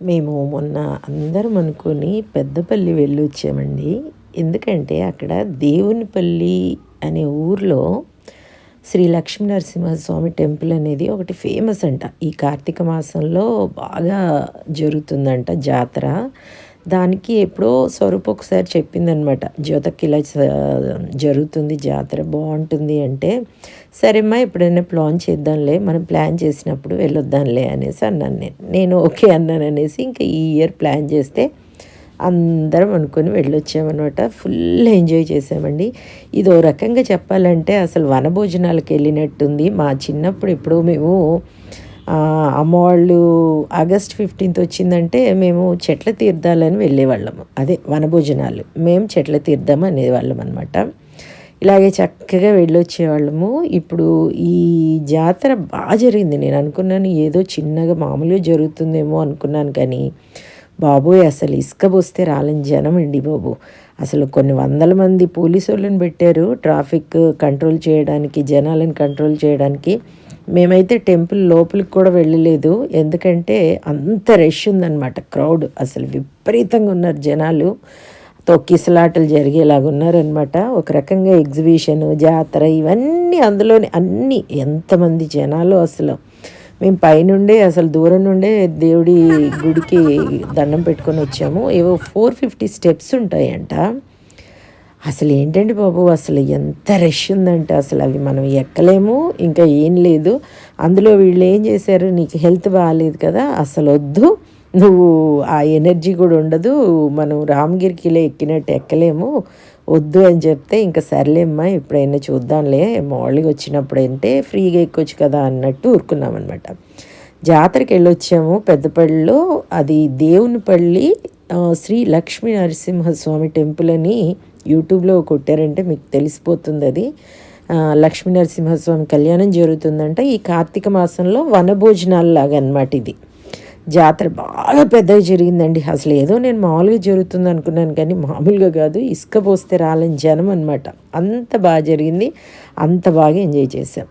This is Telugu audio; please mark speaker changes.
Speaker 1: మేము మొన్న అందరం అనుకొని పెద్దపల్లి వెళ్ళి వచ్చామండి ఎందుకంటే అక్కడ దేవునిపల్లి అనే ఊర్లో శ్రీ లక్ష్మీ నరసింహస్వామి టెంపుల్ అనేది ఒకటి ఫేమస్ అంట. ఈ కార్తీక మాసంలో బాగా జరుగుతుందంట జాతర. దానికి ఎప్పుడో స్వరూప్ ఒకసారి చెప్పిందనమాట. జ్యోతకి ఇలా జరుగుతుంది జాతర బాగుంటుంది అంటే సరేమ్మా ఎప్పుడైనా ప్లాన్ చేద్దాంలే మనం ప్లాన్ చేసినప్పుడు వెళ్ళొద్దాంలే అనేసి అన్నాను నేను. నేను ఓకే అన్నాను అనేసి ఇంకా ఈ ఇయర్ ప్లాన్ చేస్తే అందరం అనుకొని వెళ్ళొచ్చామన్నమాట ఫుల్ ఎంజాయ్ చేసామండి. ఇది ఓ రకంగా చెప్పాలంటే అసలు వనభోజనాలకు వెళ్ళినట్టుంది. మా చిన్నప్పుడు ఎప్పుడో మేము అమ్మవాళ్ళు ఆగస్ట్ ఫిఫ్టీన్త్ వచ్చిందంటే మేము చెట్ల తీర్థాలని వెళ్ళేవాళ్ళము. అదే వనభోజనాలు. మేము చెట్ల తీర్థం అనేవాళ్ళం అనమాట ఇలాగే చక్కగా వెళ్ళొచ్చేవాళ్ళము. ఇప్పుడు ఈ జాతర బాగా జరిగింది. నేను అనుకున్నాను ఏదో చిన్నగా మామూలుగా జరుగుతుందేమో అనుకున్నాను కానీ బాబోయ్ అసలు ఇసుక పోస్తే రాలని జనం అండి బాబు. అసలు కొన్ని వందల మంది పోలీసు వాళ్ళని పెట్టారు. ట్రాఫిక్ కంట్రోల్ చేయడానికి జనాలను కంట్రోల్ చేయడానికి. మేమైతే టెంపుల్ లోపలికి కూడా వెళ్ళలేదు. ఎందుకంటే అంత రష్ ఉందన్నమాట క్రౌడ్. అసలు విపరీతంగా ఉన్నారు జనాలు. తొక్కిసలాటలు జరిగేలాగా ఉన్నారనమాట ఒక రకంగా ఎగ్జిబిషన్ జాతర ఇవన్నీ అందులోనే అన్నీ ఎంతమంది జనాలు అసలు. మేము పైనుండే అసలు దూరం నుండే దేవుడి గుడికి దండం పెట్టుకొని వచ్చాము. ఏవో ఫోర్ ఫిఫ్టీ స్టెప్స్ ఉంటాయంట. అసలు ఏంటండి బాబు? అసలు ఎంత రష్ ఉందంటే అసలు అవి మనం ఎక్కలేము ఇంకా ఏం లేదు. అందులో వీళ్ళు ఏం చేశారు? నీకు హెల్త్ బాగాలేదు కదా అసలు వద్దు. నువ్వు ఆ ఎనర్జీ కూడా ఉండదు. మనం రామగిరికిలో ఎక్కినట్టు ఎక్కలేము. వద్దు అని చెప్తే ఇంకా సర్లేమ్మా ఎప్పుడైనా చూద్దాంలే. మామూలుగా వచ్చినప్పుడు అంటే ఫ్రీగా ఎక్కొచ్చు కదా అన్నట్టు ఊరుకున్నామన్నమాట. జాతరకి వెళ్ళొచ్చాము పెద్దపల్లిలో. అది దేవునిపల్లి శ్రీ లక్ష్మీ నరసింహస్వామి టెంపుల్ అని యూట్యూబ్లో కొట్టారంటే మీకు తెలిసిపోతుంది అది లక్ష్మీ నరసింహస్వామి కళ్యాణం జరుగుతుందంట. ఈ కార్తీక మాసంలో వనభోజనాలు లాగా అనమాట ఇది. జాతర బాగా పెద్దగా జరిగిందండి. అసలు ఏదో నేను మామూలుగా జరుగుతుంది అనుకున్నాను కానీ మామూలుగా కాదు ఇసుక పోస్తే రాలని జనం అనమాట అంత బాగా జరిగింది. అంత బాగా ఎంజాయ్ చేశాం.